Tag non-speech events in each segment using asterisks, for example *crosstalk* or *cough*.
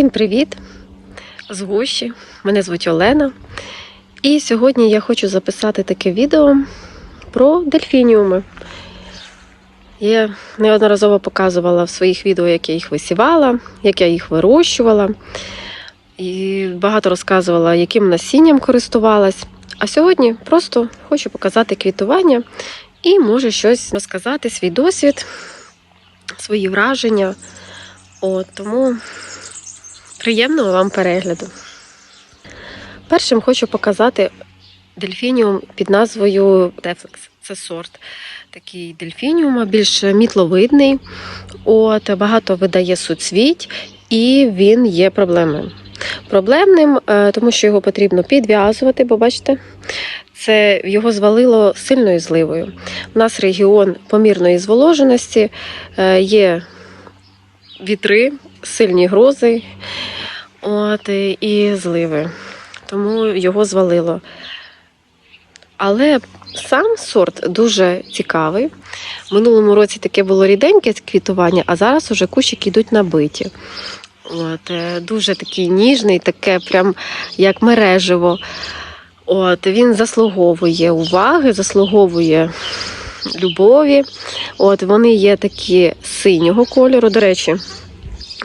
Всім привіт! З гущі. Мене звуть Олена. І сьогодні я хочу записати таке відео про дельфініуми. Я неодноразово показувала в своїх відео, як я їх висівала, як я їх вирощувала. І багато розказувала, яким насінням користувалась. А сьогодні просто хочу показати квітування і може щось розказати, свій досвід, свої враження. От, тому приємного вам перегляду. Першим хочу показати дельфініум під назвою Дефлекс. Це сорт такий дельфініума, більш мітловидний. От, багато видає суцвіть, і він є проблемним. Проблемним, е, тому що його потрібно підв'язувати, бо бачите, це його звалило сильною зливою. У нас регіон помірної зволоженості, е, є вітри, сильні грози от, і зливи. Тому його звалило. Але сам сорт дуже цікавий. В минулому році таке було ріденьке квітування, а зараз уже кущики йдуть набиті. От, е, дуже такий ніжний, таке прям як мережево. От, він заслуговує уваги, заслуговує любові. От, вони є такі синього кольору. До речі,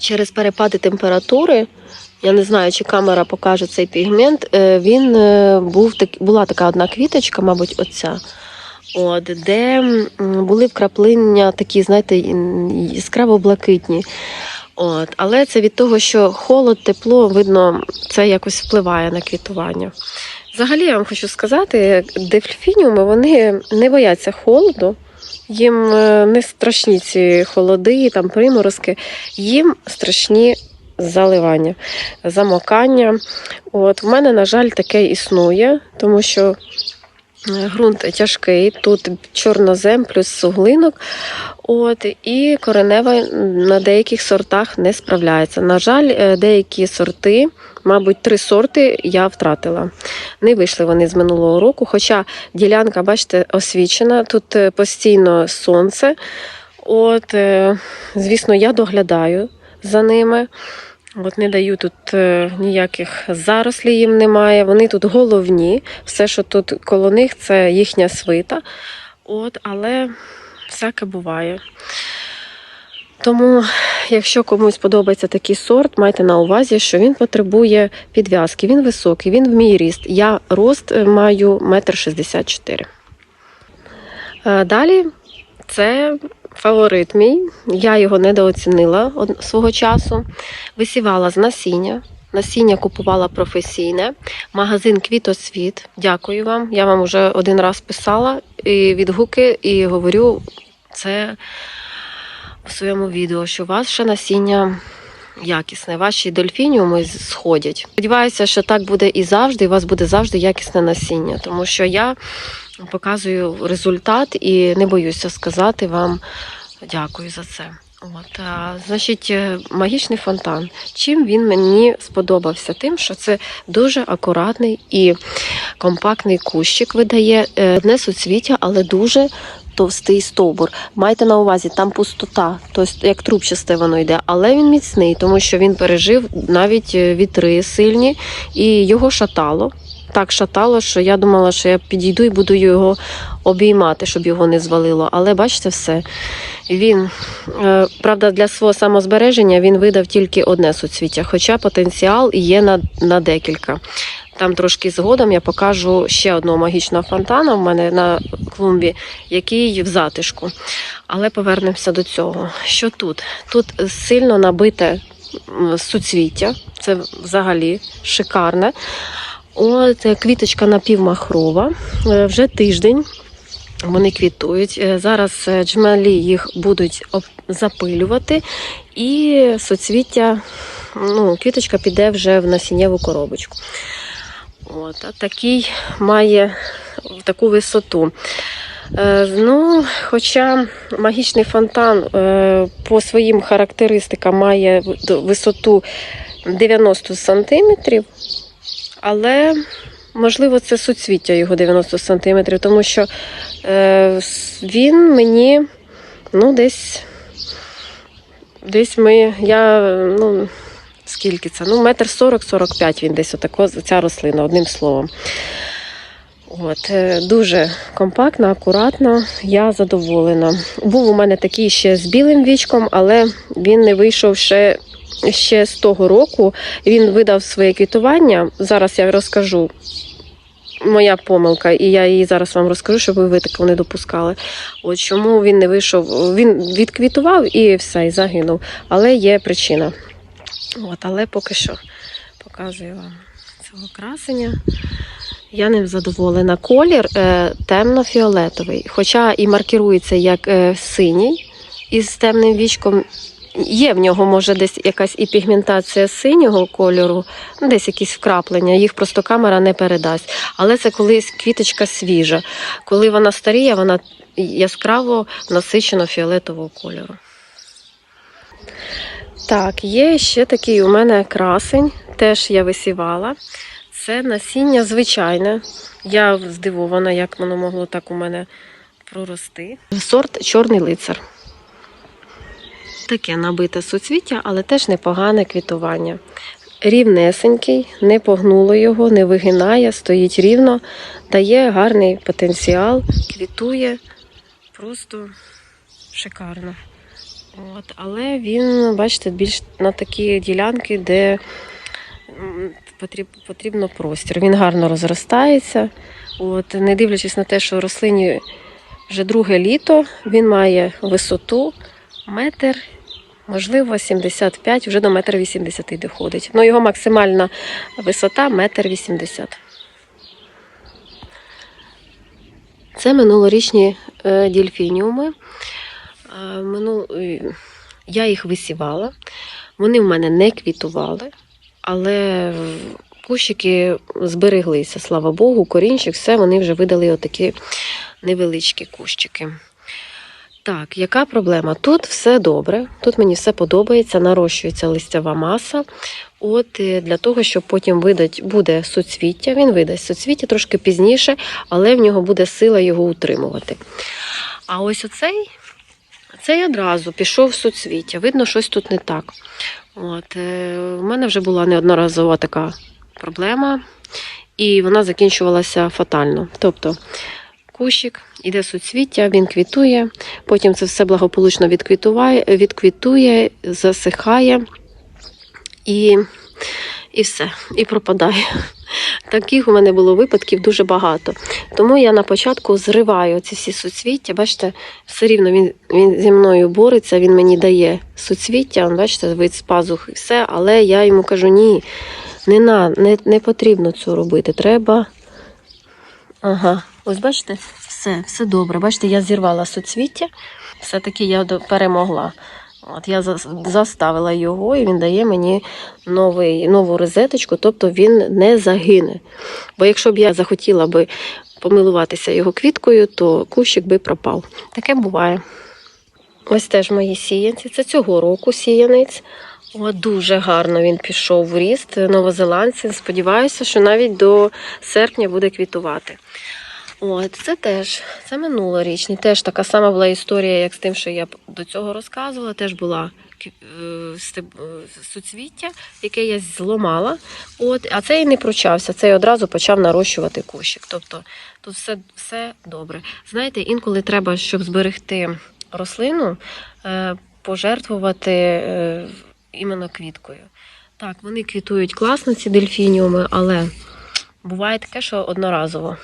через перепади температури, я не знаю, чи камера покаже цей пігмент. е, Він е, був так, була така одна квіточка, мабуть, оця. От, де були вкраплення такі, знаєте, яскраво блакитні. От, але це від того, що холод, тепло, видно, це якось впливає на квітування. Взагалі, я вам хочу сказати, дельфініуми вони не бояться холоду. Їм е, не страшні ці холоди, там приморозки, їм страшні заливання, замокання. От, в мене, на жаль, таке існує, тому що ґрунт тяжкий, тут чорнозем плюс суглинок. От, і коренева на деяких сортах не справляється. На жаль, е, деякі сорти, мабуть, три сорти я втратила. Не вийшли вони з минулого року, хоча ділянка, бачите, освічена, тут е, постійно сонце. От, е, звісно, я доглядаю за ними. От не даю тут е, ніяких зарослів їм немає. Вони тут головні. Все, що тут коло них, це їхня свита. От, але всяке буває. Тому, якщо комусь подобається такий сорт, майте на увазі, що він потребує підв'язки. Він високий, він в мій ріст. Я рост е, маю 1,64 м. Е, Далі це фаворит мій. Я його недооцінила свого часу. Висівала з насіння. Насіння купувала професійне. Магазин Квітосвіт. Дякую вам. Я вам вже один раз писала і відгуки, і говорю це у своєму відео, що ваше насіння якісне, ваші дельфініуми сходять. Сподіваюся, що так буде і завжди, і у вас буде завжди якісне насіння, тому що я показую результат і не боюся сказати вам дякую за це. От, а, значить, е, магічний фонтан. Чим він мені сподобався? Тим, що це дуже акуратний і компактний кущик видає е, одне суцвіття, але дуже товстий стовбур. Майте на увазі, там пустота, тобто як трубчасте воно йде, але він міцний, тому що він пережив навіть е, вітри сильні і його шатало. Так шатало, що я думала, що я підійду і буду його обіймати, щоб його не звалило. Але бачите, все. Він, е, правда, для свого самозбереження він видав тільки одне суцвіття, хоча потенціал є на, на декілька. Там трошки згодом я покажу ще одного магічного фонтана в мене на клумбі, який в затишку. Але повернемося до цього. Що тут? Тут сильно набите суцвіття, це взагалі шикарне. От е, квіточка напівмахрова, е, вже тиждень. Вони квітують. Е, Зараз джмелі їх будуть запилювати, і соцвіття, ну, квіточка піде вже в насіннєву коробочку. От, а такий має таку висоту. Ну, хоча магічний фонтан по своїм характеристикам має висоту 90 сантиметрів, але можливо це суцвіття його 90 сантиметрів, тому що е, він мені ну, десь, десь ми, я ну, скільки це? Ну, метр 40-45 він десь отако, ця рослина, одним словом. От, е, дуже компактна, акуратна, я задоволена. Був у мене такий ще з білим вічком, але він не вийшов ще, ще з того року. Він видав своє квітування. Зараз я розкажу. Моя помилка, і я її зараз вам розкажу, щоб ви такого не допускали. От чому він не вийшов, він відквітував і все, і загинув. Але є причина. От, але поки що показую вам цього красення. Я ним задоволена. Колір е, темно-фіолетовий, хоча і маркірується як е, синій із темним вічком. Є в нього, може, десь якась і пігментація синього кольору, ну, десь якісь вкраплення, їх просто камера не передасть. Але це колись квіточка свіжа. Коли вона старіє, вона яскраво насичено фіолетового кольору. Так, є ще такий у мене красень, теж я висівала. Це насіння звичайне. Я здивована, як воно могло так у мене прорости. Сорт чорний лицар. Таке набите суцвіття, але теж непогане квітування. Рівнесенький, не погнуло його, не вигинає, стоїть рівно, дає гарний потенціал, квітує просто шикарно. От, але він, бачите, більш на такі ділянки, де потрібно простір. Він гарно розростається. От, не дивлячись на те, що рослині вже друге літо, він має висоту метр, можливо, 75, вже до метр 80 доходить. Ну, його максимальна висота метр 80. Це минулорічні е, дільфініуми. Е, е, Я їх висівала. Вони в мене не квітували, але кущики збереглися, слава Богу, корінчик, все, вони вже видали отакі невеличкі кущики. Так, яка проблема? Тут все добре, тут мені все подобається, нарощується листява маса. От е, для того, щоб потім видать, буде суцвіття, він видасть суцвіття трошки пізніше, але в нього буде сила його утримувати. А ось оцей, цей одразу пішов в суцвіття. Видно, щось тут не так. От, е, у мене вже була неодноразова така проблема, і вона закінчувалася фатально. Тобто кущик, іде суцвіття, він квітує, потім це все благополучно відквітуває, відквітує, засихає і, і все, і пропадає. Таких у мене було випадків дуже багато. Тому я на початку зриваю ці всі суцвіття. Бачите, все рівно він, він зі мною бореться, він мені дає суцвіття, бачите, вид з пазух і все, але я йому кажу, ні, не, на, не, не потрібно цього робити. Треба. Ага, ось бачите, все, все добре. Бачите, я зірвала суцвіття, все-таки я перемогла. От я заставила його, і він дає мені новий, нову розеточку, тобто він не загине. Бо якщо б я захотіла би помилуватися його квіткою, то кущик би пропав. Таке буває. Ось теж мої сіянці. Це цього року сіянець. О, дуже гарно він пішов в ріст. Новозеландці. Сподіваюся, що навіть до серпня буде квітувати. От, це теж, це минулорічний. Теж така сама була історія, як з тим, що я до цього розказувала. Теж була е, е, суцвіття, яке я зламала. От, а цей не прочався, цей одразу почав нарощувати кущик. Тобто тут все, все добре. Знаєте, інколи треба, щоб зберегти рослину, е, пожертвувати іменно квіткою. Так, вони квітують класно, ці дельфініуми, але буває таке, що одноразово.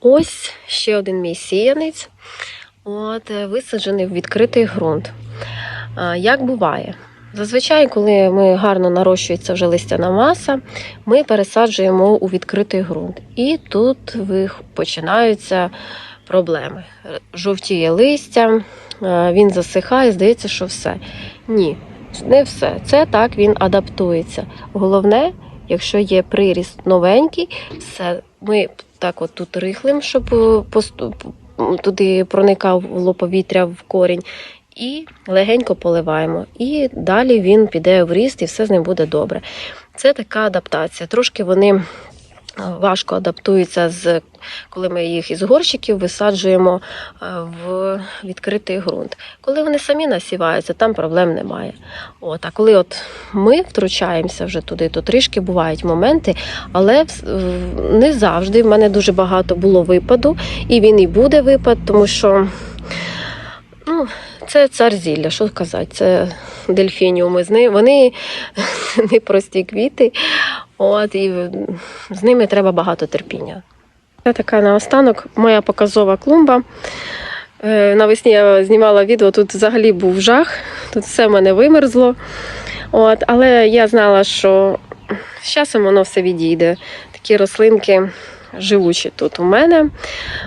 Ось ще один мій сіянець. От, е, висаджений в відкритий ґрунт. А, Як буває? Зазвичай, коли ми гарно нарощується вже листяна маса, ми пересаджуємо у відкритий ґрунт. І тут починаються проблеми. Жовтіє листя, е, він засихає, здається, що все. Ні, не все. Це так він адаптується. Головне, якщо є приріст новенький, все ми так от тут рихлим, щоб е, туди проникав повітря в корінь. І легенько поливаємо. І далі він піде в ріст, і все з ним буде добре. Це така адаптація. Трошки вони важко адаптуються з коли ми їх із горщиків висаджуємо е, в відкритий ґрунт. Коли вони самі насіваються, там проблем немає. От, а коли от ми втручаємося вже туди, то трішки бувають моменти, але не завжди. В мене дуже багато було випаду, і він і буде випад, тому що ну, це цар зілля, що казати, це дельфініуми. Вони *laughs* непрості квіти, от, і з ними треба багато терпіння. Це така наостанок моя показова клумба. Е, Навесні я знімала відео, тут взагалі був жах, тут все в мене вимерзло. От, але я знала, що з часом воно все відійде. Такі рослинки живучі тут у мене.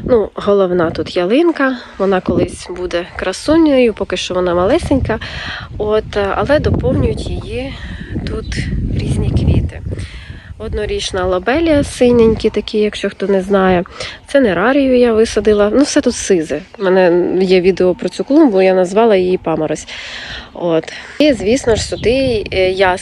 Ну, головна тут ялинка, вона колись буде красунею, поки що вона малесенька. От, але доповнюють її тут різні квіти. Однорічна лабелія синенькі, такі, якщо хто не знає. Це нерарію я висадила. Ну, все тут сизе. У мене є відео про цю клумбу, я назвала її паморозь. От. І, звісно ж, сюди е, я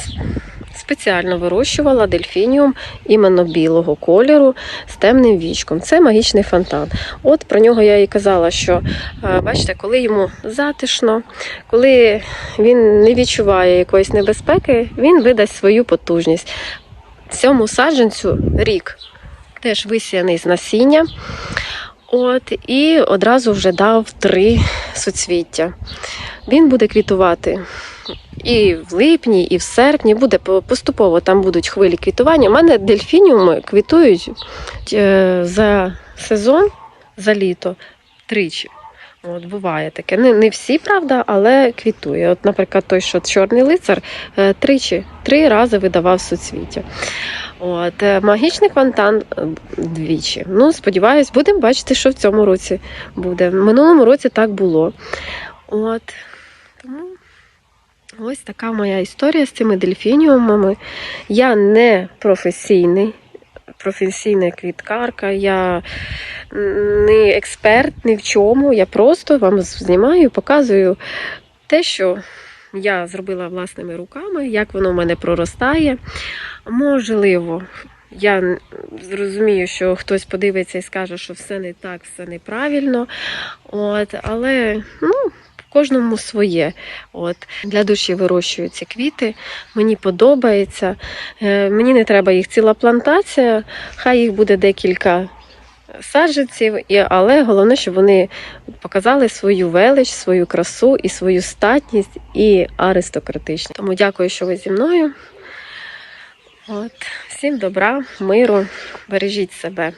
спеціально вирощувала дельфініум іменно білого кольору з темним вічком. Це магічний фонтан. От про нього я і казала, що е, бачите, коли йому затишно, коли він не відчуває якоїсь небезпеки, він видасть свою потужність. Цьому саджанцю рік теж висіяний з насіння. От, і одразу вже дав три суцвіття. Він буде квітувати і в липні, і в серпні. Буде поступово там будуть хвилі квітування. У мене дельфініуми квітують е, за сезон, за літо тричі. От, буває таке. Не, не всі, правда, але квітує. От, наприклад, той, що чорний лицар, е, тричі, три рази видавав суцвіття. От, е, магічний фонтан е, двічі. Ну, сподіваюсь, будемо бачити, що в цьому році буде. В минулому році так було. От. Тому ось така моя історія з цими дельфініумами. Я не професійний. Професійна квіткарка, я не експерт ні в чому. Я просто вам знімаю, показую те, що я зробила власними руками, як воно в мене проростає. Можливо, я зрозумію, що хтось подивиться і скаже, що все не так, все неправильно. От, але ну, кожному своє. От. Для душі вирощую ці квіти. Мені подобається. Е, Мені не треба їх ціла плантація, хай їх буде декілька саджанців, але головне, щоб вони показали свою велич, свою красу і свою статність і аристократичність. Тому дякую, що ви зі мною. От. Всім добра, миру, бережіть себе.